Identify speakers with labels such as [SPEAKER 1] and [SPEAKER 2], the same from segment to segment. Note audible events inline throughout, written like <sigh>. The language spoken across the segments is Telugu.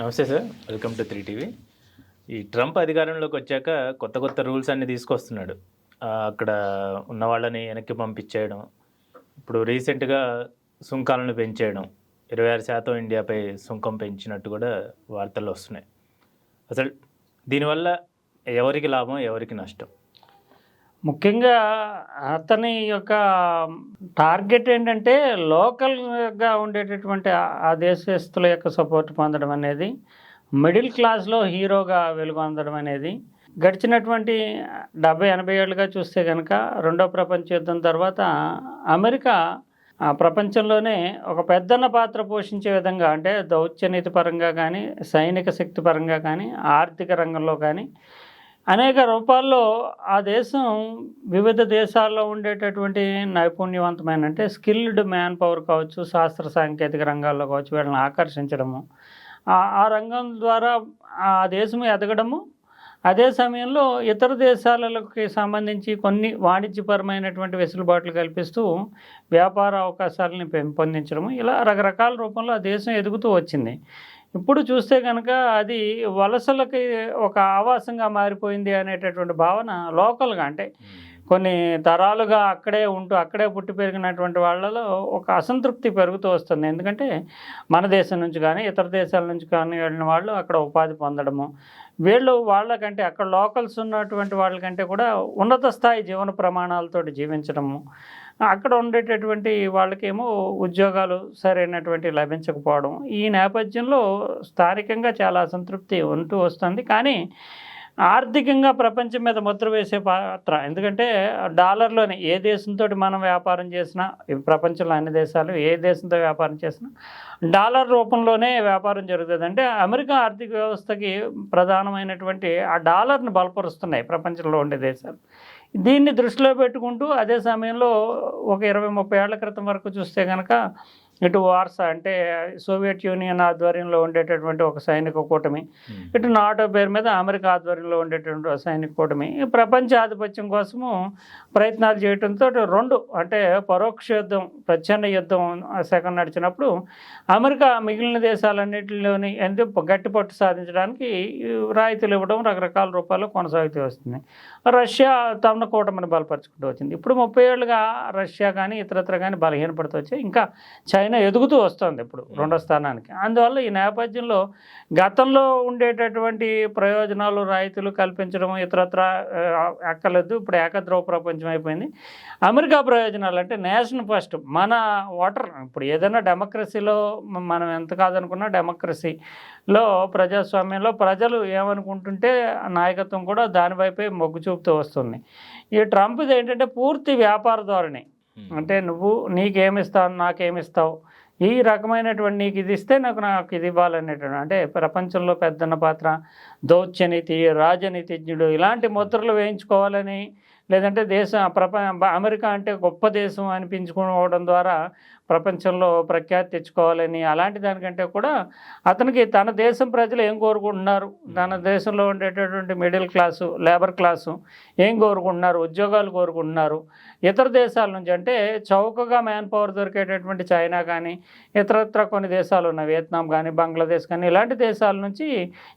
[SPEAKER 1] నమస్తే sir. Welcome to three TV. ఈ ట్రంప్ అధికారంలోకి వచ్చాక కొత్త కొత్త రూల్స్ అన్ని తీసుకొస్తున్నాడు. అక్కడ ఉన్న వాళ్ళని వెనక్కి పంపించేయడం ఇప్పుడు రీసెంట్గా సుంకాలను పెంచేయడం ఇరవై ఆరు శాతం ఇండియాపై సుంకం పెంచినట్టు కూడా వార్తలు వస్తున్నాయి. అసలు దీనివల్ల ఎవరికి లాభం ఎవరికి నష్టం?
[SPEAKER 2] ముఖ్యంగా అతని యొక్క టార్గెట్ ఏంటంటే లోకల్గా ఉండేటటువంటి ఆ- దేశస్తుల యొక్క సపోర్ట్ పొందడం అనేది మిడిల్ క్లాస్లో హీరోగా వెలుగొందడం అనేది. గడిచినటువంటి డెబ్బై ఎనభై ఏళ్ళుగా చూస్తే కనుక రెండో ప్రపంచ యుద్ధం తర్వాత అమెరికా ఆ ప్రపంచంలోనే ఒక పెద్దన్న పాత్ర పోషించే విధంగా అంటే దౌత్యనీతి పరంగా కానీ సైనిక శక్తి పరంగా కానీ ఆర్థిక రంగంలో కానీ అనేక రూపాల్లో ఆ దేశం వివిధ దేశాల్లో ఉండేటటువంటి నైపుణ్యవంతమైన అంటే స్కిల్డ్ మ్యాన్ పవర్ కావచ్చు శాస్త్ర సాంకేతిక రంగాల్లో కావచ్చు వీళ్ళని ఆకర్షించడము. ఆ- రంగం ద్వారా ఆ దేశం ఎదగడము. అదే సమయంలో ఇతర దేశాలకి సంబంధించి కొన్ని వాణిజ్యపరమైనటువంటి వెసులుబాట్లు కల్పిస్తూ వ్యాపార అవకాశాలని పెంపొందించడము ఇలా రకరకాల రూపంలో ఆ దేశం ఎదుగుతూ వచ్చింది. ఇప్పుడు చూస్తే కనుక అది వలసలకి ఒక ఆవాసంగా మారిపోయింది అనేటటువంటి భావన లోకల్గా అంటే కొన్ని తరాలుగా అక్కడే ఉంటూ అక్కడే పుట్టి పెరిగినటువంటి వాళ్ళలో ఒక అసంతృప్తి పెరుగుతూ వస్తుంది. ఎందుకంటే మన దేశం నుంచి కానీ ఇతర దేశాల నుంచి కానీ వెళ్ళిన వాళ్ళు అక్కడ ఉపాధి పొందడము వీళ్ళు వాళ్ళకంటే అక్కడ లోకల్స్ ఉన్నటువంటి వాళ్ళకంటే కూడా ఉన్నత స్థాయి జీవన ప్రమాణాలతోటి జీవించడము అక్కడ ఉండేటటువంటి వాళ్ళకేమో ఉద్యోగాలు సరైనటువంటి లభించకపోవడం. ఈ నేపథ్యంలో స్థానికంగా చాలా అసంతృప్తి ఉంటూ వస్తుంది. కానీ ఆర్థికంగా ప్రపంచం మీద ముద్ర వేసే పాత్ర. ఎందుకంటే డాలర్లోనే ఏ దేశంతో మనం వ్యాపారం చేసినా ప్రపంచంలో అన్ని దేశాలు ఏ దేశంతో వ్యాపారం చేసినా డాలర్ రూపంలోనే వ్యాపారం జరుగుతుంది అంటే అమెరికా ఆర్థిక వ్యవస్థకి ప్రధానమైనటువంటి ఆ డాలర్ని బలపరుస్తున్నాయి ప్రపంచంలో ఉండే దేశాలు. దీన్ని దృష్టిలో పెట్టుకుంటూ అదే సమయంలో ఒక ఇరవై ముప్పై ఏళ్ళ క్రితం వరకు చూస్తే కనుక ఇటు వార్సా అంటే సోవియట్ యూనియన్ ఆధ్వర్యంలో ఉండేటటువంటి ఒక సైనిక కూటమి ఇటు నాటో పేరు మీద అమెరికా ఆధ్వర్యంలో ఉండేటువంటి ఒక సైనిక కూటమి. ప్రపంచ ఆధిపత్యం కోసము ప్రయత్నాలు చేయడంతో రెండు అంటే పరోక్ష యుద్ధం ప్రచ్ఛన్న యుద్ధం సెకండ్ నడిచినప్పుడు అమెరికా మిగిలిన దేశాలన్నింటిలోని ఎందుకు గట్టి పట్టు సాధించడానికి రాయితీలు ఇవ్వడం రకరకాల రూపాల్లో కొనసాగుతూ వస్తుంది. రష్యా తమ కూటమిని బలపరుచుకుంటూ వచ్చింది. ఇప్పుడు ముప్పై ఏళ్ళుగా రష్యా కానీ ఇతరత్ర కానీ బలహీనపడుతూ వచ్చాయి ఇంకా చైనా ఎదుగుతూ వస్తుంది ఇప్పుడు రెండో స్థానానికి. అందువల్ల ఈ నేపథ్యంలో గతంలో ఉండేటటువంటి ప్రయోజనాలు రాయితీలు కల్పించడం ఇతరత్ర ఆ, అక్కర్లేదు. ఇప్పుడు ఏకద్రవ ప్రపంచం అయిపోయింది. అమెరికా ప్రయోజనాలు అంటే నేషన్ ఫస్ట్ మన ఓటర్. ఇప్పుడు ఏదైనా డెమోక్రసీలో మనం ఎంత కాదనుకున్నా డెమోక్రసీలో ప్రజాస్వామ్యంలో ప్రజలు ఏమనుకుంటుంటే నాయకత్వం కూడా దాని వైపే మొగ్గు చూపుతూ వస్తుంది. ఈ ట్రంప్ది ఏంటంటే పూర్తి వ్యాపార ధోరణి. అంటే నువ్వు నీకేమిస్తావు నాకేమిస్తావు ఈ రకమైనటువంటి నీకు ఇది ఇస్తే నాకు నాకు ఇది ఇవ్వాలనేటువంటి అంటే ప్రపంచంలో పెద్దన్న పాత్ర దౌత్యనీతి రాజనీతిజ్ఞుడు ఇలాంటి ముద్రలు వేయించుకోవాలని లేదంటే దేశం ప్రప అమెరికా అంటే గొప్ప దేశం అనిపించుకోవడం ద్వారా ప్రపంచంలో ప్రఖ్యాతి తెచ్చుకోవాలని అలాంటి దానికంటే కూడా అతనికి తన దేశం ప్రజలు ఏం కోరుకుంటున్నారు? తన దేశంలో ఉండేటటువంటి మిడిల్ క్లాసు లేబర్ క్లాసు ఏం కోరుకుంటున్నారు? ఉద్యోగాలు కోరుకుంటున్నారు? ఇతర దేశాల నుంచి అంటే చౌకగా మ్యాన్ పవర్ దొరికేటటువంటి చైనా కానీ ఇతరత్ర కొన్ని దేశాలు ఉన్నాయి. వియత్నాం కానీ బంగ్లాదేశ్ కానీ ఇలాంటి దేశాల నుంచి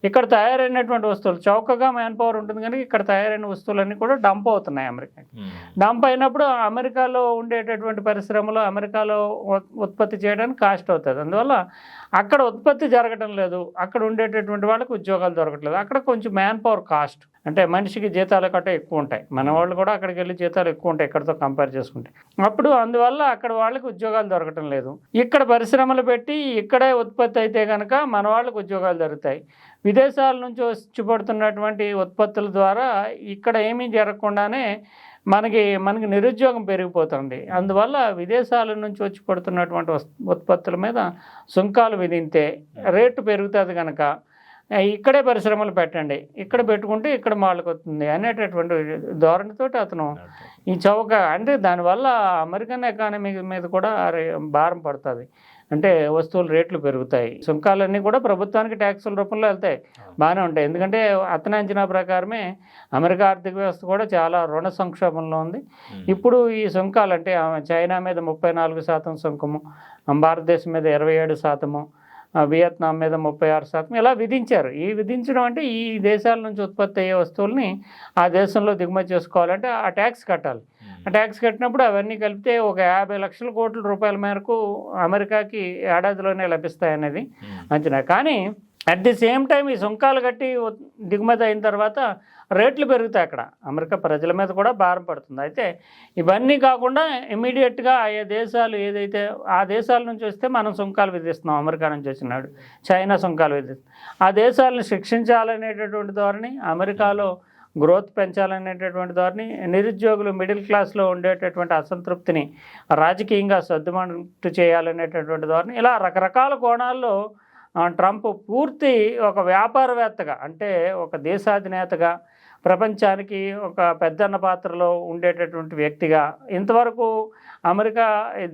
[SPEAKER 2] ఇక్కడ తయారైనటువంటి వస్తువులు చౌకగా మ్యాన్ పవర్ ఉంటుంది కానీ ఇక్కడ తయారైన వస్తువులన్నీ కూడా డంప్ అవుతున్నాయి. అమెరికాకి డంప్ అయినప్పుడు అమెరికాలో ఉండేటటువంటి పరిశ్రమలు అమెరికాలో ఉత్- ఉత్పత్తి చేయడానికి కాస్ట్ అవుతుంది. అందువల్ల అక్కడ ఉత్పత్తి జరగడం లేదు. అక్కడ ఉండేటటువంటి వాళ్ళకి ఉద్యోగాలు దొరకట్లేదు. అక్కడ కొంచెం మ్యాన్ పవర్ కాస్ట్. అంటే మనిషికి జీతాలు కట్టే ఎక్కువ ఉంటాయి. మన వాళ్ళు కూడా అక్కడికి వెళ్ళి జీతాలు ఎక్కువ ఉంటాయి ఇక్కడతో కంపేర్ చేసుకుంటే. అప్పుడు అందువల్ల అక్కడ వాళ్ళకి ఉద్యోగాలు దొరకటం లేదు. ఇక్కడ పరిశ్రమలు పెట్టి ఇక్కడే ఉత్పత్తి అయితే కనుక మన వాళ్ళకి ఉద్యోగాలు దొరుకుతాయి. విదేశాల నుంచి వచ్చి పడుతున్నటువంటి ఉత్పత్తుల ద్వారా ఇక్కడ ఏమీ జరగకుండానే మనకి మనకి నిరుద్యోగం పెరిగిపోతుంది. అందువల్ల విదేశాల నుంచి వచ్చి పడుతున్నటువంటి ఉత్పత్తుల మీద సుంకాలు విధింతే రేటు పెరుగుతుంది కనుక ఇక్కడే పరిశ్రమలు పెట్టండి. ఇక్కడ పెట్టుకుంటే ఇక్కడ మాళ్ళకు వస్తుంది అనేటటువంటి ధోరణితోటి అతను ఈ చౌక అంటే దానివల్ల అమెరికన్ ఎకానమీ మీద కూడా భారం పడుతుంది. అంటే వస్తువుల రేట్లు పెరుగుతాయి. సుంకాలన్నీ కూడా ప్రభుత్వానికి ట్యాక్సుల రూపంలో వెళ్తాయి. బాగానే ఉంటాయి. ఎందుకంటే అతని అంచనా ప్రకారమే అమెరికా ఆర్థిక వ్యవస్థ కూడా చాలా రుణ సంక్షోభంలో ఉంది. ఇప్పుడు ఈ సుంకాలు అంటే చైనా మీద ముప్పై నాలుగు శాతం సుంకము భారతదేశం మీద ఇరవై ఏడు శాతము వియత్నాం మీద ముప్పై ఆరు శాతం ఇలా విధించారు. ఈ విధించడం అంటే ఈ దేశాల నుంచి ఉత్పత్తి అయ్యే వస్తువుల్ని ఆ దేశంలో దిగుమతి చేసుకోవాలంటే ఆ ట్యాక్స్ కట్టాలి. ట్యాక్స్ కట్టినప్పుడు అవన్నీ కలిపితే ఒక యాభై లక్షల కోట్ల రూపాయల మేరకు అమెరికాకి ఏడాదిలోనే లభిస్తాయి అనేది అంచనా. కానీ అట్ ది సేమ్ టైం ఈ సుంకాలు కట్టి దిగుమతి అయిన తర్వాత రేట్లు పెరుగుతాయి అక్కడ. అమెరికా ప్రజల మీద కూడా భారం పడుతుంది. అయితే ఇవన్నీ కాకుండా ఇమీడియట్గా ఆయా దేశాలు ఏదైతే ఆ దేశాల నుంచి వస్తే మనం సుంకాలు విధిస్తున్నాం. అమెరికా నుంచి వచ్చినాడు చైనా సుంకాలు విధిస్తున్నాం ఆ దేశాలను శిక్షించాలనేటటువంటి ధోరణి అమెరికాలో గ్రోత్ పెంచాలనేటటువంటి ధోరణి నిరుద్యోగులు మిడిల్ క్లాస్లో ఉండేటటువంటి అసంతృప్తిని రాజకీయంగా సర్దుమట్టు చేయాలనేటటువంటి ధోరణి ఇలా రకరకాల కోణాల్లో ట్రంప్ పూర్తి ఒక వ్యాపారవేత్తగా అంటే ఒక దేశాధినేతగా ప్రపంచానికి ఒక పెద్దన్న పాత్రలో ఉండేటటువంటి వ్యక్తిగా ఇంతవరకు అమెరికా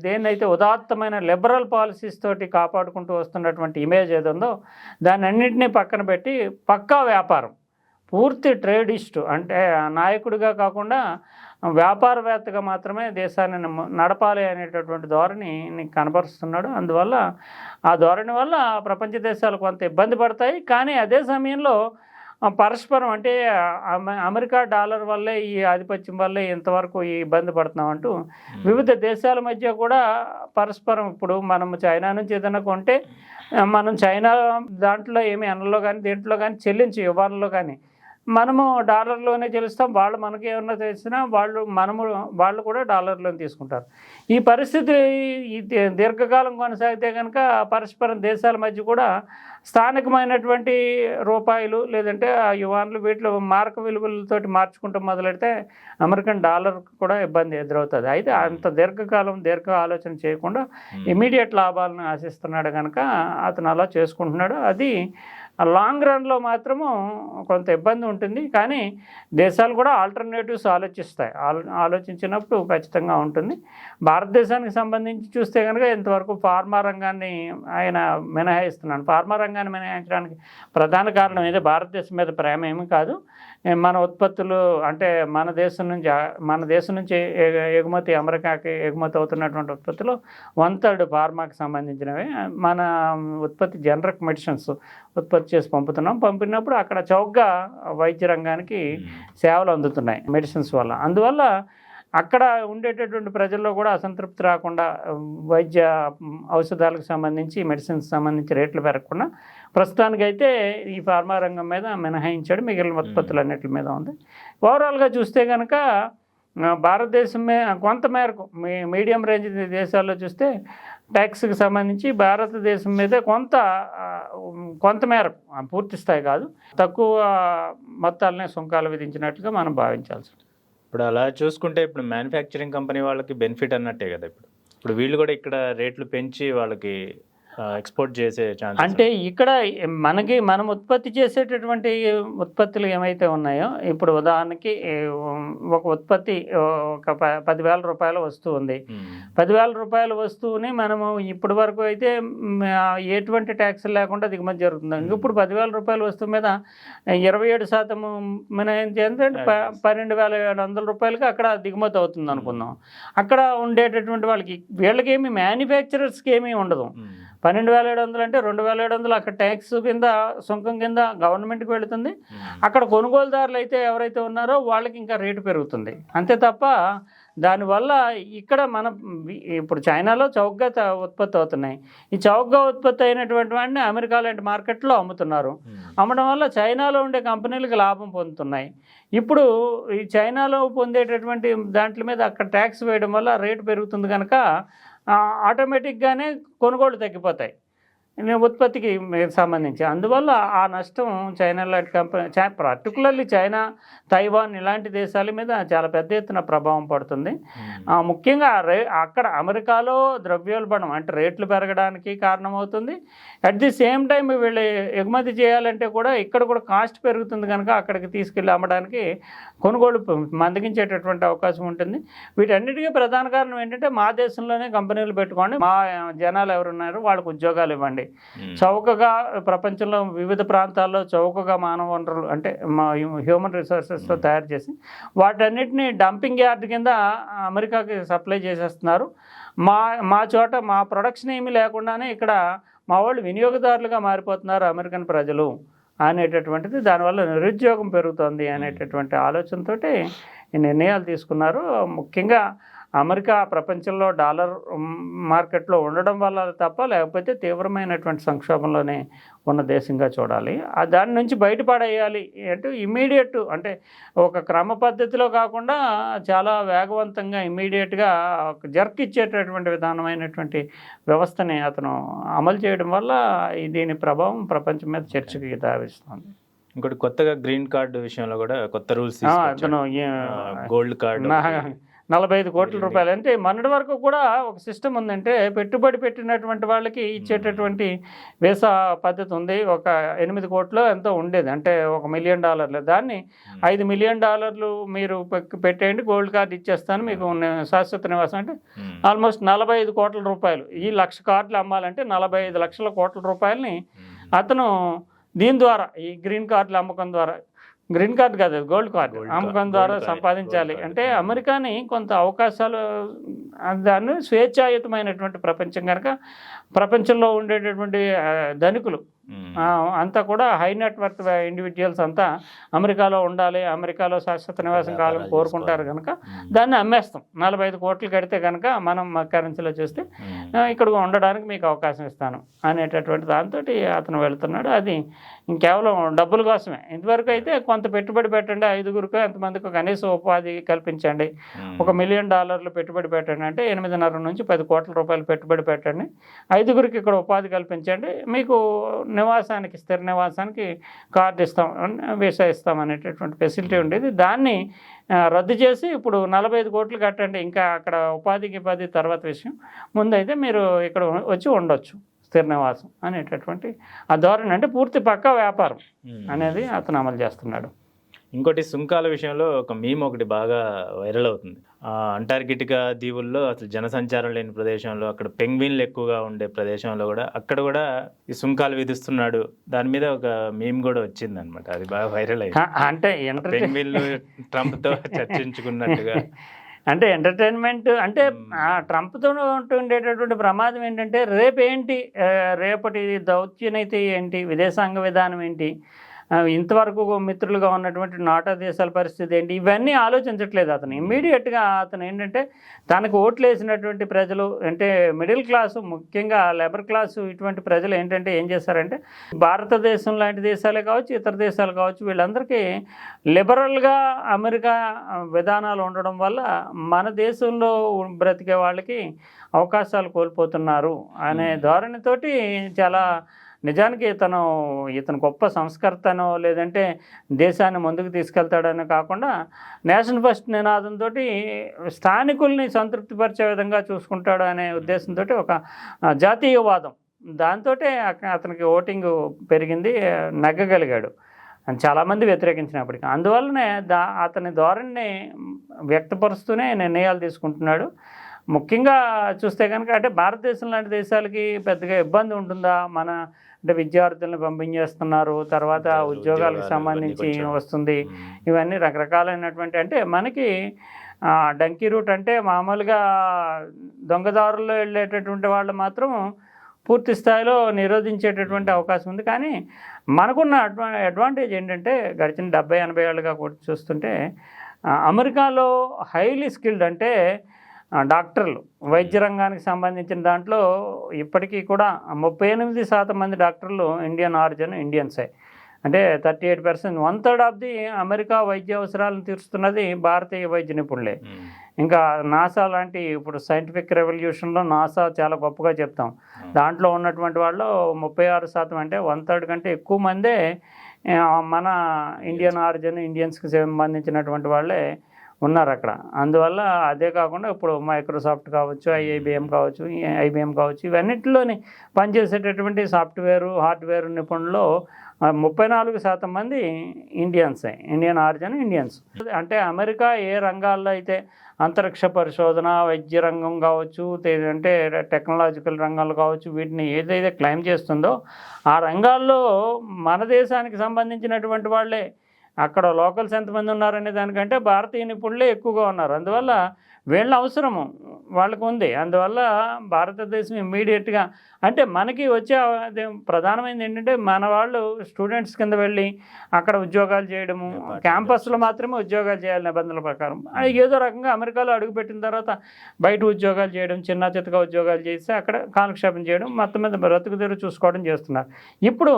[SPEAKER 2] దేన్నైతే ఉదాత్తమైన లిబరల్ పాలసీస్ తోటి కాపాడుకుంటూ వస్తున్నటువంటి ఇమేజ్ ఏదో ఉందో దాన్ని అన్నింటినీ పక్కన పెట్టి పక్కా వ్యాపారం. పూర్తి ట్రేడిస్టు అంటే నాయకుడిగా కాకుండా వ్యాపారవేత్తగా మాత్రమే దేశాన్ని నడపాలి అనేటటువంటి ధోరణి నీకు కనబరుస్తున్నాడు అందువల్ల ఆ ధోరణి వల్ల ప్రపంచ దేశాలు కొంత ఇబ్బంది పడతాయి. కానీ అదే సమయంలో పరస్పరం అంటే అమె- అమెరికా డాలర్ వల్లే ఈ ఆధిపత్యం వల్లే ఇంతవరకు ఈ ఇబ్బంది పడుతున్నామంటూ వివిధ దేశాల మధ్య కూడా పరస్పరం ఇప్పుడు మనం చైనా నుంచి ఏదైనా కొంటే మనం చైనా దాంట్లో ఏమి అనలో కానీ దేంట్లో కానీ చెల్లించి యువాన్లో కానీ మనము డాలర్లోనే చెల్లిస్తాం. వాళ్ళు మనకి ఏమన్నా తెలిసినా వాళ్ళు మనము వాళ్ళు కూడా డాలర్లోనే తీసుకుంటారు. ఈ పరిస్థితి దీర్ఘకాలం కొనసాగితే కనుక పరస్పరం దేశాల మధ్య కూడా స్థానికమైనటువంటి రూపాయలు లేదంటే ఆ యువాన్లు వీటిలో మార్క విలువలతోటి మార్చుకుంటూ మొదలెడితే అమెరికన్ డాలర్ కూడా ఇబ్బంది ఎదురవుతుంది. అయితే అంత దీర్ఘకాలం దీర్ఘ ఆలోచన చేయకుండా ఇమీడియట్ లాభాలను ఆశిస్తున్నాడు కనుక అతను అలా చేసుకుంటున్నాడు. అది లాంగ్ రన్లో మాత్రము కొంత ఇబ్బంది ఉంటుంది. కానీ దేశాలు కూడా ఆల్టర్నేటివ్స్ ఆలోచిస్తాయి. ఆలోచించినప్పుడు ఖచ్చితంగా ఉంటుంది. భారతదేశానికి సంబంధించి చూస్తే కనుక ఇంతవరకు ఫార్మా రంగాన్ని ఆయన మినహాయిస్తున్నాను ఫార్మా రంగాన్ని మినహాయించడానికి ప్రధాన కారణం ఏదో భారతదేశం మీద ప్రేమ ఏమీ కాదు. మన ఉత్పత్తులు అంటే మన దేశం నుంచి మన దేశం నుంచి ఎగ- ఎగుమతి అమెరికాకి ఎగుమతి అవుతున్నటువంటి ఉత్పత్తులు వన్ థర్డ్ ఫార్మాకి సంబంధించినవి. మన ఉత్పత్తి జనరిక్ మెడిసిన్స్ ఉత్పత్తి చేసి పంపుతున్నాం. పంపినప్పుడు అక్కడ చౌకగా వైద్య రంగానికి సేవలు అందుతున్నాయి మెడిసిన్స్ వల్ల. అందువల్ల అక్కడ ఉండేటటువంటి ప్రజల్లో కూడా అసంతృప్తి రాకుండా వైద్య ఔషధాలకు సంబంధించి మెడిసిన్స్ సంబంధించి రేట్లు పెరగకుండా ప్రస్తుతానికైతే ఈ ఫార్మా రంగం మీద మినహాయించాడు. మిగిలిన ఉత్పత్తులు అన్నిటి మీద ఉంది. ఓవరాల్గా చూస్తే కనుక ఆ, భారతదేశం మే కొంత మేరకు మీ మీడియం రేంజ్ దేశాల్లో చూస్తే ట్యాక్స్కి సంబంధించి భారతదేశం మీద కొంత ఆ, ఉమ్, కొంత మేరకు ఆ, పూర్తి స్థాయి కాదు. తక్కువ మొత్తాలనే సుంకాలు విధించినట్లుగా మనం భావించాల్సి ఉంటుంది.
[SPEAKER 1] ఇప్పుడు అలా చూసుకుంటే ఇప్పుడు మ్యానుఫ్యాక్చరింగ్ కంపెనీ వాళ్ళకి బెనిఫిట్ అన్నట్టే కదా ఇప్పుడు. ఇప్పుడు వీళ్ళు కూడా ఇక్కడ రేట్లు పెంచి వాళ్ళకి ఎక్స్పోర్ట్ చేసే ఛాన్స్
[SPEAKER 2] అంటే ఇక్కడ మనకి మనం ఉత్పత్తి చేసేటటువంటి ఉత్పత్తులు ఏమైతే ఉన్నాయో ఇప్పుడు ఉదాహరణకి ఒక ఉత్పత్తి ఒక ప- పదివేల రూపాయల వస్తువు ఉంది. పదివేల రూపాయల వస్తువుని మనము ఇప్పటి వరకు అయితే ఎటువంటి ట్యాక్స్ లేకుండా దిగుమతి జరుగుతుంది. ఇప్పుడు పదివేల రూపాయల వస్తువు మీద ఇరవై ఏడు శాతం మినహాయించి అంటే ప- పన్నెండు వేల ఏడు వందల రూపాయలకి అక్కడ దిగుమతి అవుతుంది అనుకుందాం. అక్కడ ఉండేటటువంటి వాళ్ళకి వీళ్ళకి ఏమి మ్యానుఫ్యాక్చరర్స్కి ఏమీ ఉండదు. పన్నెండు వేల ఏడు వందలు అంటే రెండు వేల ఏడు వందలు అక్కడ ట్యాక్స్ కింద సుంకం కింద గవర్నమెంట్కి వెళుతుంది. అక్కడ కొనుగోలుదారులు అయితే ఎవరైతే ఉన్నారో వాళ్ళకి ఇంకా రేటు పెరుగుతుంది. అంతే తప్ప దానివల్ల ఇక్కడ మన ఇప్పుడు చైనాలో చౌకగా ఉత్పత్తి అవుతున్నాయి. ఈ చౌకగా ఉత్పత్తి అయినటువంటి వాటిని అమెరికా లాంటి మార్కెట్లో అమ్ముతున్నారు. అమ్మడం వల్ల చైనాలో ఉండే కంపెనీలకు లాభం పొందుతున్నాయి. ఇప్పుడు ఈ చైనాలో పొందేటటువంటి దాంట్ల మీద అక్కడ ట్యాక్స్ వేయడం వల్ల రేటు పెరుగుతుంది కనుక ఆటోమేటిక్గానే కొనుగోళ్ళు తగ్గిపోతాయి. ఉత్పత్తికి సంబంధించి. అందువల్ల ఆ నష్టం చైనా లాంటి కంపెనీ చై పర్టికులర్లీ చైనా తైవాన్ ఇలాంటి దేశాల మీద చాలా పెద్ద ఎత్తున ప్రభావం పడుతుంది. ఆ, ముఖ్యంగా రే అక్కడ అమెరికాలో ద్రవ్యోల్బణం అంటే రేట్లు పెరగడానికి కారణమవుతుంది. అట్ ది సేమ్ టైం వీళ్ళు ఎగుమతి చేయాలంటే కూడా ఇక్కడ కూడా కాస్ట్ పెరుగుతుంది కనుక అక్కడికి తీసుకెళ్ళి అమ్మడానికి కొనుగోలు మందగించేటటువంటి అవకాశం ఉంటుంది. వీటన్నిటికీ ప్రధాన కారణం ఏంటంటే మా దేశంలోనే కంపెనీలు పెట్టుకోండి. మా జనాలు ఎవరున్నారు వాళ్ళకి ఉద్యోగాలు ఇవ్వండి. చౌకగా ప్రపంచంలో వివిధ ప్రాంతాల్లో చౌకగా మానవ వనరులు అంటే మా హ్యూమన్ రిసోర్సెస్తో తయారు చేసి వాటన్నిటిని డంపింగ్ యార్డ్ కింద అమెరికాకి సప్లై చేసేస్తున్నారు. మా మా చోట మా ప్రొడక్షన్ ఏమీ లేకుండానే ఇక్కడ మా వాళ్ళు వినియోగదారులుగా మారిపోతున్నారు అమెరికన్ ప్రజలు అనేటటువంటిది. దానివల్ల నిరుద్యోగం పెరుగుతోంది అనేటటువంటి ఆలోచనతోటి ఈ నిర్ణయాలు తీసుకున్నారు. ముఖ్యంగా అమెరికా ప్రపంచంలో డాలర్ మార్కెట్లో ఉండడం వల్ల తప్ప లేకపోతే తీవ్రమైనటువంటి సంక్షోభంలోనే ఉన్న దేశంగా చూడాలి. ఆ దాని నుంచి బయటపడేయాలి అంటే ఇమీడియట్ అంటే ఒక క్రమ పద్ధతిలో కాకుండా చాలా వేగవంతంగా ఇమీడియట్గా ఒక జర్క్ ఇచ్చేటటువంటి విధానమైనటువంటి వ్యవస్థని అతను అమలు చేయడం వల్ల దీని ప్రభావం ప్రపంచం మీద చర్చకి దావిస్తుంది
[SPEAKER 1] ఇంకోటి కొత్తగా గ్రీన్ కార్డు విషయంలో కూడా కొత్త రూల్స్
[SPEAKER 2] అతను
[SPEAKER 1] గోల్డ్ కార్డు
[SPEAKER 2] నలభై ఐదు కోట్ల రూపాయలు. అంటే మొన్నటి వరకు కూడా ఒక సిస్టమ్ ఉందంటే పెట్టుబడి పెట్టినటువంటి వాళ్ళకి ఇచ్చేటటువంటి వీసా పద్ధతి ఉంది. ఒక ఎనిమిది కోట్లు ఎంతో ఉండేది. అంటే ఒక మిలియన్ డాలర్లు. దాన్ని ఐదు మిలియన్ డాలర్లు మీరు పెట్టేయండి. గోల్డ్ కార్డు ఇచ్చేస్తాను. మీకు శాశ్వత నివాసం అంటే ఆల్మోస్ట్ నలభై ఐదు కోట్ల రూపాయలు. ఈ లక్ష కార్డులు అమ్మాలంటే నలభై ఐదు లక్షల కోట్ల రూపాయలని అతను దీని ద్వారా ఈ గ్రీన్ కార్డుల అమ్మకం ద్వారా గ్రీన్ కార్డ్ కాదు గోల్డ్ కార్డ్ అమ్మకం ద్వారా సంపాదించాలి. అంటే అమెరికాని కొంత అవకాశాలు దాన్ని స్వేచ్ఛాయుతమైనటువంటి ప్రపంచం కనుక ప్రపంచంలో ఉండేటటువంటి ధనికులు అంతా కూడా హై నెట్వర్క్ ఇండివిజువల్స్ అంతా అమెరికాలో ఉండాలి అమెరికాలో శాశ్వత నివాసం కావాలని కోరుకుంటారు కనుక దాన్ని అమ్మేస్తాం. నలభై ఐదు కోట్లు కడితే కనుక మనం మా కరెన్సీలో చూస్తే ఇక్కడ ఉండడానికి మీకు అవకాశం ఇస్తాను అనేటటువంటి దాంతో అతను వెళ్తున్నాడు. అది కేవలం డబ్బుల కోసమే. ఇంతవరకు అయితే కొంత పెట్టుబడి పెట్టండి ఐదుగురికో ఎంతమందికో కనీస ఉపాధి కల్పించండి. ఒక మిలియన్ డాలర్లు పెట్టుబడి పెట్టండి అంటే ఎనిమిదిన్నర నుంచి పది కోట్ల రూపాయలు పెట్టుబడి పెట్టండి. ఐదుగురికి ఇక్కడ ఉపాధి కల్పించండి. మీకు నివాసానికి స్థిర నివాసానికి కార్డు ఇస్తాం వీసా ఇస్తాం అనేటటువంటి ఫెసిలిటీ ఉండేది. దాన్ని రద్దు చేసి ఇప్పుడు నలభై ఐదు కోట్లు కట్టండి. ఇంకా అక్కడ ఉపాధికి పది తర్వాత విషయం. ముందైతే మీరు ఇక్కడ వచ్చి ఉండొచ్చు స్థిర నివాసం అనేటటువంటి ఆ ధోరణి. అంటే పూర్తి పక్కా వ్యాపారం అనేది అతను అమలు చేస్తున్నాడు.
[SPEAKER 1] ఇంకోటి సుంకాల విషయంలో ఒక మీమ్ ఒకటి బాగా వైరల్ అవుతుంది. అంటార్కిటికా దీవుల్లో అసలు జనసంచారం లేని ప్రదేశంలో అక్కడ పెంగ్విన్లు ఎక్కువగా ఉండే ప్రదేశంలో కూడా అక్కడ కూడా ఈ సుంకాలు విధిస్తున్నాడు. దాని మీద ఒక మీమ్ కూడా వచ్చింది అనమాట అది బాగా వైరల్ అయింది.
[SPEAKER 2] అంటే
[SPEAKER 1] పెంగ్విన్లు ట్రంప్తో చర్చించుకున్నట్టుగా. <laughs>
[SPEAKER 2] అంటే ఎంటర్టైన్మెంట్ అంటే ట్రంప్తో ఉండేటటువంటి ప్రమాదం ఏంటంటే రేపు ఏంటి ఆ, రేపటి దౌత్యనైతే ఏంటి? విదేశాంగ విధానం ఏంటి? ఇంతవరకు మిత్రులుగా ఉన్నటువంటి నాటో దేశాల పరిస్థితి ఏంటి? ఇవన్నీ ఆలోచించట్లేదు అతను. ఇమ్మీడియట్గా అతను ఏంటంటే తనకు ఓట్లు వేసినటువంటి ప్రజలు అంటే మిడిల్ క్లాసు ముఖ్యంగా లేబర్ క్లాసు ఇటువంటి ప్రజలు ఏంటంటే ఏం చేస్తారంటే భారతదేశం లాంటి దేశాలే కావచ్చు ఇతర దేశాలు కావచ్చు వీళ్ళందరికీ లిబరల్గా అమెరికా విధానాలు ఉండడం వల్ల మన దేశంలో బ్రతికే వాళ్ళకి అవకాశాలు కోల్పోతున్నారు అనే ధోరణితోటి చాలా నిజానికి ఇతను ఇతను గొప్ప సంస్కర్తనో లేదంటే దేశాన్ని ముందుకు తీసుకెళ్తాడని కాకుండా నేషన్ ఫస్ట్ నినాదంతో స్థానికుల్ని సంతృప్తిపరిచే విధంగా చూసుకుంటాడు అనే ఉద్దేశంతో ఒక జాతీయవాదం. దాంతో అతనికి ఓటింగ్ పెరిగింది నగ్గగలిగాడు. అని చాలామంది వ్యతిరేకించినప్పటికీ. అందువల్లనే దా అతని ధోరణిని వ్యక్తపరుస్తూనే నిర్ణయాలు తీసుకుంటున్నాడు. ముఖ్యంగా చూస్తే కనుక అంటే భారతదేశం లాంటి దేశాలకి పెద్దగా ఇబ్బంది ఉంటుందా? మన అంటే విద్యార్థులను పంపించేస్తున్నారు తర్వాత
[SPEAKER 1] ఉద్యోగాలు,
[SPEAKER 2] ఉద్యోగాలకు
[SPEAKER 1] ఉద్యోగాలు
[SPEAKER 2] సంబంధించి. వస్తుంది. ఇవన్నీ రకరకాలైనటువంటి అంటే మనకి డంకీ రూట్ అంటే మామూలుగా దొంగదారుల్లో వెళ్ళేటటువంటి వాళ్ళు మాత్రం పూర్తి స్థాయిలో నిరోధించేటటువంటి అవకాశం ఉంది. కానీ మనకున్న అడ్వా అడ్వాంటేజ్ ఏంటంటే గడిచిన డెబ్బై ఎనభై ఏళ్ళుగా కూడా చూస్తుంటే అమెరికాలో హైలీ స్కిల్డ్ అంటే డాక్టర్లు. వైద్య రంగానికి సంబంధించిన దాంట్లో ఇప్పటికీ కూడా ముప్పై ఎనిమిది శాతం మంది డాక్టర్లు ఇండియన్ ఆరిజిన్ ఇండియన్సే అంటే thirty eight percent. One third of the America వైద్య అవసరాలను తీరుస్తున్నది భారతీయ వైద్య నిపుణులే. ఇంకా నాసా లాంటి ఇప్పుడు సైంటిఫిక్ రెవల్యూషన్లో నాసా చాలా గొప్పగా చెప్తాం. దాంట్లో ఉన్నటువంటి వాళ్ళు ముప్పై ఆరు శాతం అంటే వన్ థర్డ్ కంటే ఎక్కువ మందే మన ఇండియన్ ఆరిజిన్ ఇండియన్స్కి సంబంధించినటువంటి వాళ్ళే ఉన్నారు అక్కడ అందువల్ల అదే కాకుండా ఇప్పుడు మైక్రోసాఫ్ట్ కావచ్చు ఐఐబిఎం కావచ్చు ఐబిఎం కావచ్చు ఇవన్నిటిలోని పనిచేసేటటువంటి సాఫ్ట్వేర్ హార్డ్వేర్ నిపుణులు ముప్పై నాలుగు శాతం మంది ఇండియన్సే ఇండియన్ ఆరిజిన్ ఇండియన్స్ అంటే అమెరికా ఏ రంగాల్లో అయితే అంతరిక్ష పరిశోధన వైద్య రంగం కావచ్చు అంటే టెక్నాలజికల్ రంగాలు కావచ్చు వీటిని ఏదైతే క్లైమ్ చేస్తుందో ఆ రంగాల్లో మన దేశానికి సంబంధించినటువంటి వాళ్ళే అక్కడ లోకల్స్ ఎంతమంది ఉన్నారనే దానికంటే భారతీయ నిపుణులే ఎక్కువగా ఉన్నారు. అందువల్ల వీళ్ళ అవసరము వాళ్ళకు ఉంది. అందువల్ల భారతదేశం ఇమ్మీడియట్గా అంటే మనకి వచ్చే ప్రధానమైనది ఏంటంటే మన వాళ్ళు స్టూడెంట్స్ కింద వెళ్ళి అక్కడ ఉద్యోగాలు చేయడము క్యాంపస్లో మాత్రమే ఉద్యోగాలు చేయాలి నిబంధనల ప్రకారం. అది ఏదో రకంగా అమెరికాలో అడుగుపెట్టిన తర్వాత బయట ఉద్యోగాలు చేయడం చిన్న చితక ఉద్యోగాలు చేసి అక్కడ కాలక్షేపం చేయడం మొత్తం మీద బ్రతుకు తెరువు చూసుకోవడం చేస్తున్నారు. ఇప్పుడు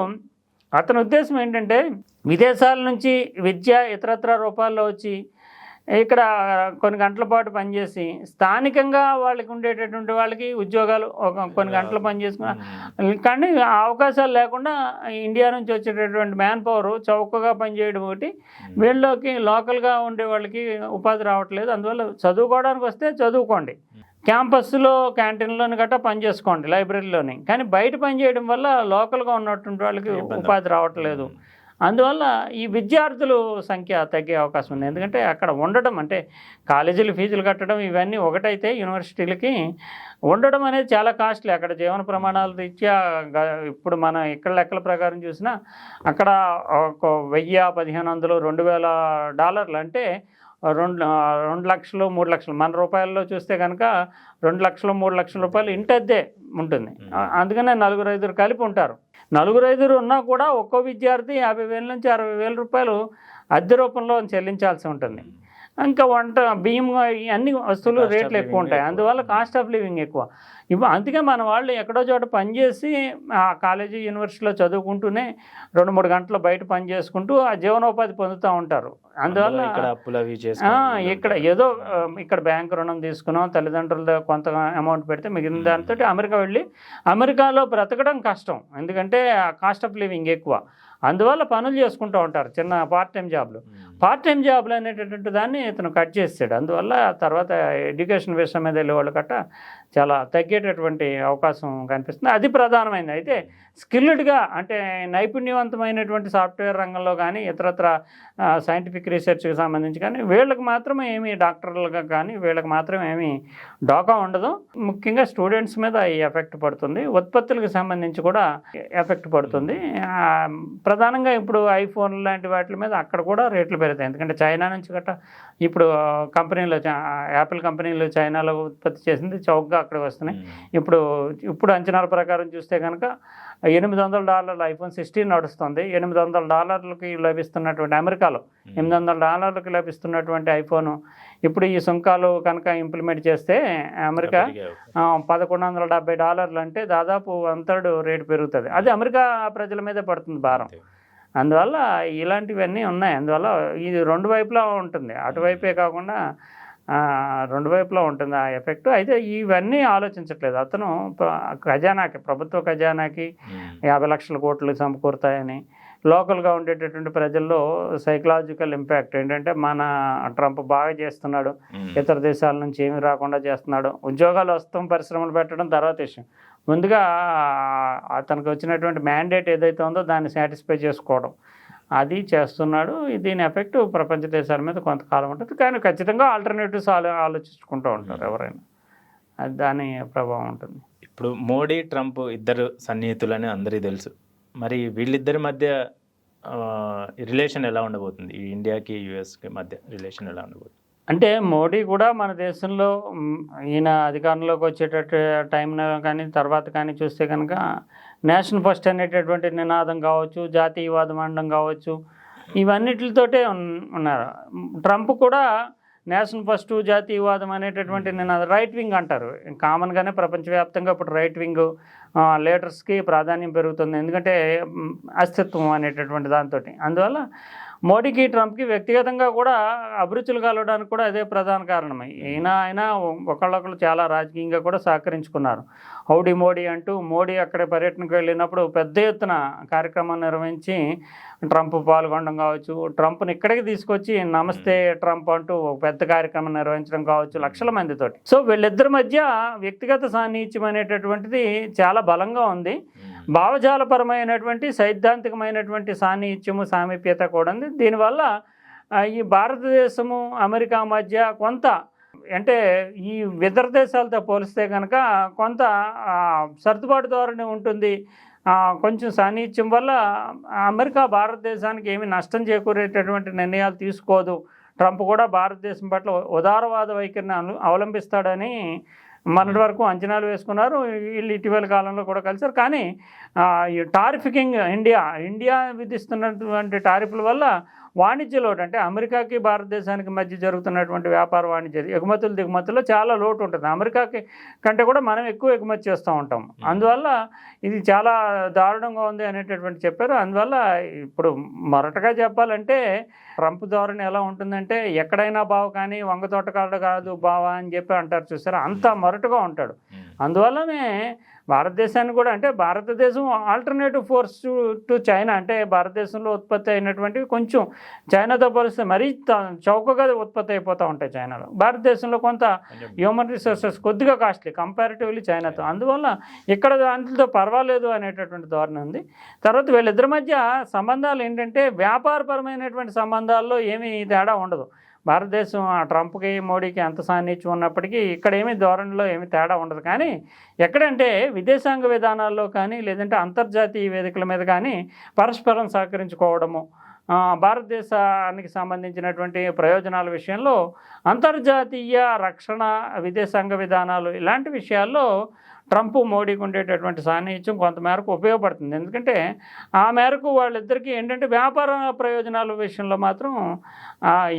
[SPEAKER 2] అతని ఉద్దేశం ఏంటంటే విదేశాల నుంచి విద్య ఇతరత్ర రూపాల్లో వచ్చి ఇక్కడ కొన్ని గంటల పాటు పనిచేసి స్థానికంగా వాళ్ళకి ఉండేటటువంటి వాళ్ళకి ఉద్యోగాలు ఒక కొన్ని గంటలు పనిచేసుకున్న కానీ అవకాశాలు లేకుండా ఇండియా నుంచి వచ్చేటటువంటి మ్యాన్ పవర్ చౌకగా పనిచేయడం ఒకటి వీళ్ళలోకి లోకల్గా ఉండే వాళ్ళకి ఉపాధి రావట్లేదు. అందువల్ల చదువుకోవడానికి వస్తే చదువుకోండి. క్యాంపస్లో క్యాంటీన్లోని గట్టా పని చేసుకోండి లైబ్రరీలోని. కానీ బయట పని చేయడం వల్ల లోకల్గా ఉన్నటువంటి వాళ్ళకి. ఉపాధి రావట్లేదు. అందువల్ల ఈ విద్యార్థుల సంఖ్య తగ్గే అవకాశం ఉంది. ఎందుకంటే అక్కడ ఉండడం అంటే కాలేజీలు ఫీజులు కట్టడం ఇవన్నీ ఒకటైతే యూనివర్సిటీలకి ఉండడం అనేది చాలా కాస్ట్లీ. అక్కడ జీవన ప్రమాణాల రీత్యా ఇప్పుడు మనం ఇక్కడ లెక్కల ప్రకారం చూసినా అక్కడ ఒక వెయ్యి పదిహేను వందలు రెండు వేల డాలర్లు అంటే రెండు రెండు లక్షలు మూడు లక్షలు. మన రూపాయల్లో చూస్తే కనుక రెండు లక్షలు మూడు లక్షల రూపాయలు ఇంటద్దే ఉంటుంది. అందుకనే నలుగురు ఐదుగురు కలిపి ఉంటారు. నలుగురు ఐదుగురు ఉన్నా కూడా ఒక్కో విద్యార్థి యాభై వేల నుంచి అరవై వేల రూపాయలు అద్దె రూపంలో చెల్లించాల్సి ఉంటుంది. ఇంకా వంట బియ్యం అన్ని వస్తువులు రేట్లు ఎక్కువ. ఉంటాయి. అందువల్ల కాస్ట్ ఆఫ్ లివింగ్ ఎక్కువ. ఇవ్వ అందుకే మన వాళ్ళు ఎక్కడో చోట పనిచేసి ఆ కాలేజీ యూనివర్సిటీలో చదువుకుంటూనే రెండు మూడు గంటలు బయట పని చేసుకుంటూ ఆ జీవనోపాధి పొందుతూ ఉంటారు. అందువల్ల
[SPEAKER 1] ఇక్కడ
[SPEAKER 2] ఏదో ఇక్కడ బ్యాంక్ రుణం తీసుకున్నాం తల్లిదండ్రుల కొంత అమౌంట్ పెడితే మిగిలిన దాంతో అమెరికా వెళ్ళి అమెరికాలో బ్రతకడం కష్టం. ఎందుకంటే కాస్ట్ ఆఫ్ లివింగ్ ఎక్కువ. అందువల్ల పనులు చేసుకుంటూ ఉంటారు చిన్న పార్ట్ టైం జాబ్లు పార్ట్ టైం జాబ్లు అనేటటువంటి దాన్ని ఇతను కట్ చేసాడు అందువల్ల తర్వాత ఎడ్యుకేషన్ విషయం మీద వెళ్ళే వాళ్ళు కట్ట చాలా తగ్గేటటువంటి అవకాశం కనిపిస్తుంది. అది ప్రధానమైనది అయితే స్కిల్డ్గా అంటే నైపుణ్యవంతమైనటువంటి సాఫ్ట్వేర్ రంగంలో కానీ ఇతరత్ర సైంటిఫిక్ రీసెర్చ్కి సంబంధించి కానీ వీళ్ళకి మాత్రమే ఏమి డాక్టర్లుగా కానీ వీళ్ళకి మాత్రం ఏమి డోకా ఉండదు. ముఖ్యంగా స్టూడెంట్స్ మీద ఈ ఎఫెక్ట్ పడుతుంది. ఉత్పత్తులకు సంబంధించి కూడా ఎఫెక్ట్ పడుతుంది. ప్రధానంగా ఇప్పుడు ఐఫోన్ లాంటి వాటి మీద అక్కడ కూడా రేట్లు పెరుగుతాయి. ఎందుకంటే చైనా నుంచి గట్ట ఇప్పుడు కంపెనీలో యాపిల్ కంపెనీలు చైనాలో ఉత్పత్తి చేసింది చౌకగా అక్కడ వస్తున్నాయి. ఇప్పుడు ఇప్పుడు అంచనాల ప్రకారం చూస్తే కనుక ఎనిమిది వందల డాలర్ల ఐఫోన్ సిక్స్టీన్ నడుస్తుంది. ఎనిమిది వందల డాలర్లకి లభిస్తున్నటువంటి అమెరికాలో ఎనిమిది వందల డాలర్లకి లభిస్తున్నటువంటి ఐఫోన్ ఇప్పుడు ఈ సుంకాలు కనుక ఇంప్లిమెంట్ చేస్తే అమెరికా పదకొండు వందల డెబ్బై డాలర్లు అంటే దాదాపు వన్ థర్డ్ రేటు పెరుగుతుంది. అది అమెరికా ప్రజల మీద పడుతుంది భారం. అందువల్ల ఇలాంటివన్నీ ఉన్నాయి. అందువల్ల ఇది రెండు వైపులా ఉంటుంది. అటువైపే కాకుండా రెండు వైపులా ఉంటుంది ఆ ఎఫెక్ట్. అయితే ఇవన్నీ ఆలోచించట్లేదు. అతను ఖజానాకి ప్రభుత్వ ఖజానాకి యాభై లక్షల కోట్లు సమకూరుతాయని లోకల్గా ఉండేటటువంటి ప్రజల్లో సైకలాజికల్ ఇంపాక్ట్ ఏంటంటే మన ట్రంప్ బాగా చేస్తున్నాడు. ఇతర దేశాల నుంచి ఏమీ రాకుండా చేస్తున్నాడు. ఉద్యోగాలు వస్తాం పరిశ్రమలు పెట్టడం తర్వాత విషయం ముందుగా అతనికి వచ్చినటువంటి మ్యాండేట్ ఏదైతే ఉందో దాన్ని సాటిస్ఫై చేసుకోవడం. అది చేస్తున్నాడు. దీని ఎఫెక్ట్ ప్రపంచ దేశాల మీద కొంతకాలం ఉంటుంది. కానీ ఖచ్చితంగా ఆల్టర్నేటివ్స్ ఆలో ఆలోచించుకుంటూ ఉంటారు ఎవరైనా. అది దాని ప్రభావం ఉంటుంది.
[SPEAKER 1] ఇప్పుడు మోడీ ట్రంప్ ఇద్దరు సన్నిహితులని అందరికీ తెలుసు. మరి వీళ్ళిద్దరి మధ్య రిలేషన్ ఎలా ఉండబోతుంది? ఈ ఇండియాకి యుఎస్కి మధ్య రిలేషన్ ఎలా ఉండబోతుంది?
[SPEAKER 2] అంటే మోడీ కూడా మన దేశంలో ఈయన అధికారంలోకి వచ్చేటట్టు టైంలో కానీ తర్వాత కానీ చూస్తే కనుక నేషన్ ఫస్ట్ అనేటటువంటి నినాదం కావచ్చు జాతీయవాదం అనడం కావచ్చు ఇవన్నిటితోటే ఉన్నారు. ట్రంప్ కూడా నేషన్ ఫస్ట్ జాతీయవాదం అనేటటువంటి నినాదం రైట్ వింగ్ అంటారు. కామన్గానే ప్రపంచవ్యాప్తంగా ఇప్పుడు రైట్ వింగ్ లీడర్స్కి ప్రాధాన్యం పెరుగుతుంది. ఎందుకంటే అస్తిత్వం అనేటటువంటి దాంతో అందువల్ల మోడీకి ట్రంప్కి వ్యక్తిగతంగా కూడా అభిరుచులు కలవడానికి కూడా అదే ప్రధాన కారణమై అయినా ఆయన ఒకళ్ళొకళ్ళు చాలా రాజకీయంగా కూడా సహకరించుకున్నారు. హౌడీ మోడీ అంటూ మోడీ అక్కడ పర్యటనకు వెళ్ళినప్పుడు పెద్ద ఎత్తున కార్యక్రమం నిర్వహించి ట్రంప్ పాల్గొనడం కావచ్చు ట్రంప్ని ఇక్కడికి తీసుకొచ్చి నమస్తే ట్రంప్ అంటూ ఒక పెద్ద కార్యక్రమం నిర్వహించడం కావచ్చు లక్షల మందితోటి. సో వీళ్ళిద్దరి మధ్య వ్యక్తిగత సాన్నిహిత్యం అనేటటువంటిది చాలా బలంగా ఉంది. భావజాలపరమైనటువంటి సైద్ధాంతికమైనటువంటి సాన్నిహిత్యము సామీప్యత కూడా ఉంది. దీనివల్ల ఈ భారతదేశము అమెరికా మధ్య కొంత అంటే ఈ ఇతర దేశాలతో పోలిస్తే కనుక కొంత సర్దుబాటు ధోరణి ఉంటుంది. కొంచెం సాన్నిహిత్యం వల్ల అమెరికా భారతదేశానికి ఏమి నష్టం చేకూరేటటువంటి నిర్ణయాలు తీసుకోదు. ట్రంప్ కూడా భారతదేశం పట్ల ఉదారవాద వైఖరిని అవలంబిస్తాడని మొన్నటి వరకు అంచనాలు వేసుకున్నారు. వీళ్ళు ఇటీవల కాలంలో కూడా కలిసారు కానీ టారిఫికింగ్ ఇండియా ఇండియా విధిస్తున్నటువంటి టారిఫ్ల వల్ల వాణిజ్య లోటు అంటే అమెరికాకి భారతదేశానికి మధ్య జరుగుతున్నటువంటి వ్యాపార వాణిజ్య. ఎగుమతులు దిగుమతుల్లో చాలా లోటు ఉంటుంది. అమెరికాకి కంటే కూడా మనం ఎక్కువ ఎగుమతి చేస్తూ ఉంటాం. అందువల్ల ఇది చాలా దారుణంగా ఉంది అనేటటువంటి చెప్పారు. అందువల్ల ఇప్పుడు మొరటగా చెప్పాలంటే ట్రంప్ ధోరణి ఎలా ఉంటుందంటే ఎక్కడైనా బావ కానీ వంగ తోటకాడు కాదు బావా అని చెప్పి అంటారు చూసారా? అంత మొరటుగా ఉంటాడు. అందువల్లనే భారతదేశాన్ని కూడా అంటే భారతదేశం ఆల్టర్నేటివ్ ఫోర్స్ టు చైనా అంటే భారతదేశంలో ఉత్పత్తి అయినటువంటివి కొంచెం చైనాతో పోలిస్తే మరీ చౌకగా ఉత్పత్తి అయిపోతూ ఉంటాయి చైనాలో భారతదేశంలో కొంత హ్యూమన్ రిసోర్సెస్ కొద్దిగా కాస్ట్లీ కంపారిటివ్లీ చైనాతో అందువల్ల ఇక్కడ దాంట్లో పర్వాలేదు అనేటటువంటి ధోరణి ఉంది. తర్వాత వీళ్ళిద్దరి మధ్య సంబంధాలు ఏంటంటే వ్యాపారపరమైనటువంటి సంబంధాల్లో ఏమీ తేడా ఉండదు. భారతదేశం ఆ ట్రంప్కి మోడీకి ఎంత సాన్నిధ్యం ఉన్నప్పటికీ ఇక్కడ ఏమీ ధోరణిలో ఏమి తేడా ఉండదు. కానీ ఎక్కడంటే విదేశాంగ విధానాల్లో కానీ లేదంటే అంతర్జాతీయ వేదికల మీద కానీ పరస్పరం సహకరించుకోవడము భారతదేశానికి సంబంధించినటువంటి ప్రయోజనాల విషయంలో అంతర్జాతీయ రక్షణ విదేశాంగ విధానాలు ఇలాంటి విషయాల్లో ట్రంప్ మోడీకి ఉండేటటువంటి సాన్నిహిత్యం కొంతమేరకు ఉపయోగపడుతుంది. ఎందుకంటే ఆ మేరకు వాళ్ళిద్దరికీ ఏంటంటే వ్యాపార ప్రయోజనాల విషయంలో మాత్రం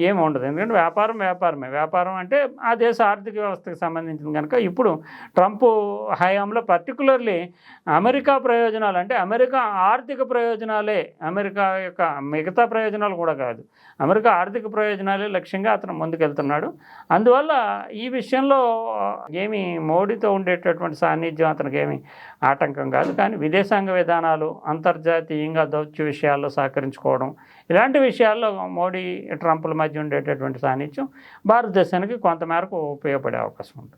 [SPEAKER 2] ఏమి ఉండదు. ఎందుకంటే వ్యాపారం వ్యాపారమే. వ్యాపారం అంటే ఆ దేశ ఆర్థిక వ్యవస్థకు సంబంధించింది కనుక ఇప్పుడు ట్రంప్ హయాంలో పర్టికులర్లీ అమెరికా ప్రయోజనాలు అంటే అమెరికా ఆర్థిక ప్రయోజనాలే. అమెరికా యొక్క మిగతా ప్రయోజనాలు కూడా కాదు. అమెరికా ఆర్థిక ప్రయోజనాలే లక్ష్యంగా అతను ముందుకెళ్తున్నాడు. అందువల్ల ఈ విషయంలో ఏమి మోడీతో ఉండేటటువంటి సాన్నిధ్యం అతనికి ఏమి ఆటంకం కాదు. కానీ విదేశాంగ విధానాలు అంతర్జాతీయంగా దౌత్య విషయాల్లో సహకరించుకోవడం ఇలాంటి విషయాల్లో మోడీ ట్రంప్ల మధ్య ఉండేటటువంటి సాన్నిధ్యం భారతదేశానికి కొంతమేరకు ఉపయోగపడే అవకాశం ఉంటుంది.